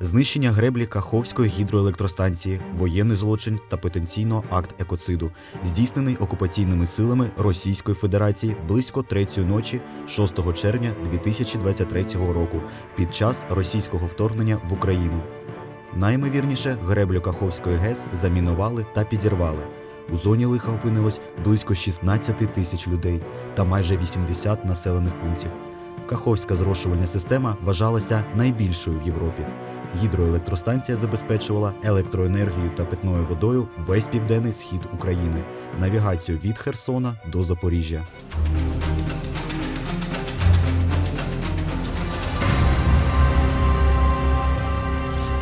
знищення греблі Каховської гідроелектростанції, воєнний злочин та потенційно акт екоциду, здійснений окупаційними силами Російської Федерації близько третьої ночі 6 червня 2023 року під час російського вторгнення в Україну. Найімовірніше, греблю Каховської ГЕС замінували та підірвали. У зоні лиха опинилось близько 16 тисяч людей та майже 80 населених пунктів. Каховська зрошувальна система вважалася найбільшою в Європі. Гідроелектростанція забезпечувала електроенергією та питною водою весь південний схід України, навігацію від Херсона до Запоріжжя.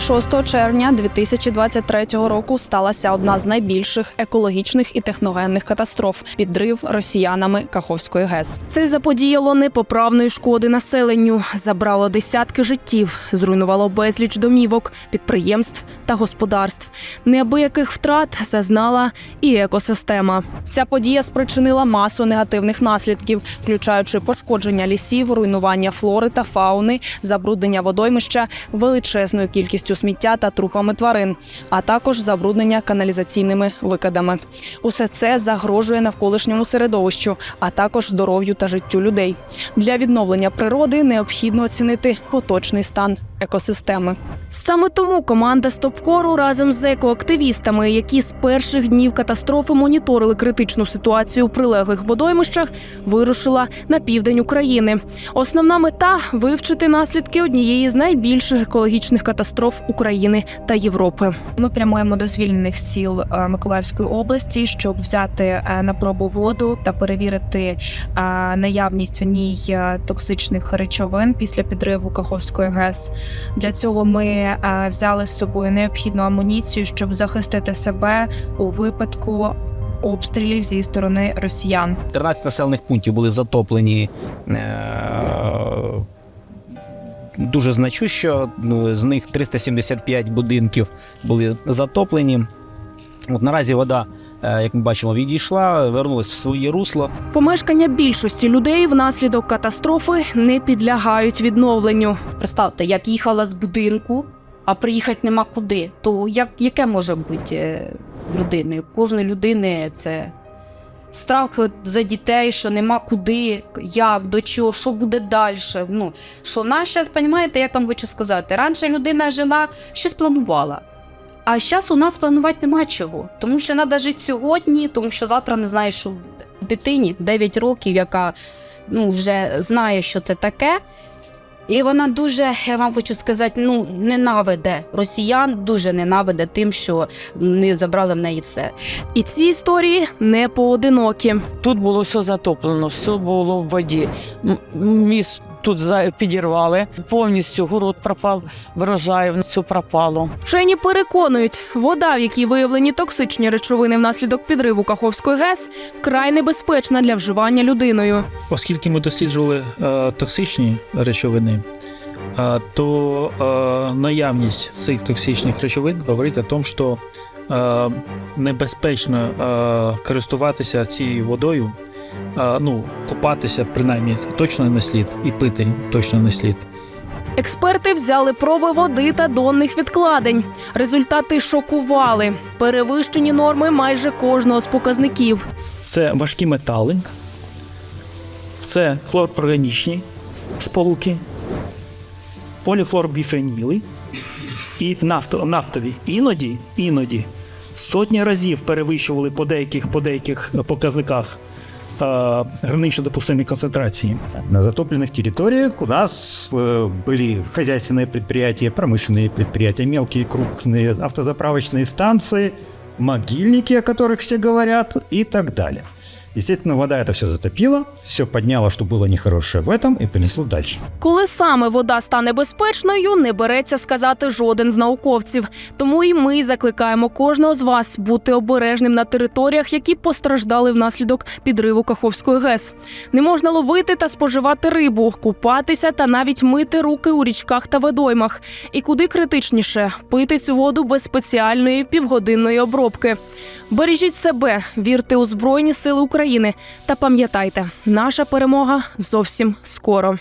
6 червня 2023 року сталася одна з найбільших екологічних і техногенних катастроф підрив росіянами Каховської ГЕС. Це заподіяло непоправної шкоди населенню, забрало десятки життів, зруйнувало безліч домівок, підприємств та господарств. Неабияких втрат зазнала і екосистема. Ця подія спричинила масу негативних наслідків, включаючи пошкодження лісів, руйнування флори та фауни, забруднення водоймища величезною кількістю сміття та трупами тварин, а також забруднення каналізаційними викидами. Усе це загрожує навколишньому середовищу, а також здоров'ю та життю людей. Для відновлення природи необхідно оцінити поточний стан екосистеми. Саме тому команда Стопкору разом з екоактивістами, які з перших днів катастрофи моніторили критичну ситуацію у прилеглих водоймищах, вирушила на південь України. Основна мета вивчити наслідки однієї з найбільших екологічних катастроф України та Європи. Ми прямуємо до звільнених сіл е, Миколаївської області, щоб взяти е, на пробу воду та перевірити е, наявність в ній токсичних речовин після підриву Каховської ГЕС. Для цього ми взяли з собою необхідну амуніцію, щоб захистити себе у випадку обстрілів зі сторони росіян. 13 населених пунктів були затоплені е- дуже значущо. Ну, З них 375 будинків були затоплені. От наразі вода, е, як ми бачимо, відійшла, вернулась в своє русло. Помешкання більшості людей внаслідок катастрофи не підлягають відновленню. Представте, як їхала з будинку, а приїхати нема куди. То як, яке може бути е, людини? У кожної людини це страх за дітей, що нема куди, як, до чого, що буде далі. Ну, що зараз, розумієте, як вам хочу сказати, раніше людина жила, щось планувала. А зараз у нас планувати нема чого, тому що треба жити сьогодні, тому що завтра не знаєш, що буде. Дитині 9 років, яка ну, вже знає, що це таке, і вона дуже, я вам хочу сказати, ну ненавиде росіян, дуже ненавиде тим, що не забрали в неї все. І ці історії не поодинокі. Тут було все затоплено, все було в воді. М- Міст тут за- підірвали, повністю город пропав, врожай, все пропало. Вчені переконують, вода, в якій виявлені токсичні речовини внаслідок підриву Каховської ГЕС, вкрай небезпечна для вживання людиною. Оскільки ми досліджували е, токсичні речовини, е, то е, наявність цих токсичних речовин говорить о тому, що е, небезпечно е, користуватися цією водою, ну, купатися принаймні точно не слід і пити точно не слід. Експерти взяли проби води та донних відкладень. Результати шокували. Перевищені норми майже кожного з показників. Це важкі метали, це хлорпроорганічні сполуки, поліхлорбіфеніли і нафто, нафтові. Іноді, іноді сотні разів перевищували по деяких, по деяких показниках е, гранично допустимі концентрації. На затопленных территориях у нас э, были хозяйственные предприятия, промышленные предприятия, мелкие, крупные, автозаправочные станции, могильники, о которых все говорят, и так далее. Естественно, вода это все затопила, все подняло, что было нехорошее в этом, и понесло дальше. Коли саме вода стане безпечною, не береться сказати жоден з науковців. Тому і ми закликаємо кожного з вас бути обережним на територіях, які постраждали внаслідок підриву Каховської ГЕС. Не можна ловити та споживати рибу, купатися та навіть мити руки у річках та водоймах. І куди критичніше пити цю воду без спеціальної півгодинної обробки. Бережіть себе, вірте у Збройні Сили України та пам'ятайте, наша перемога зовсім скоро.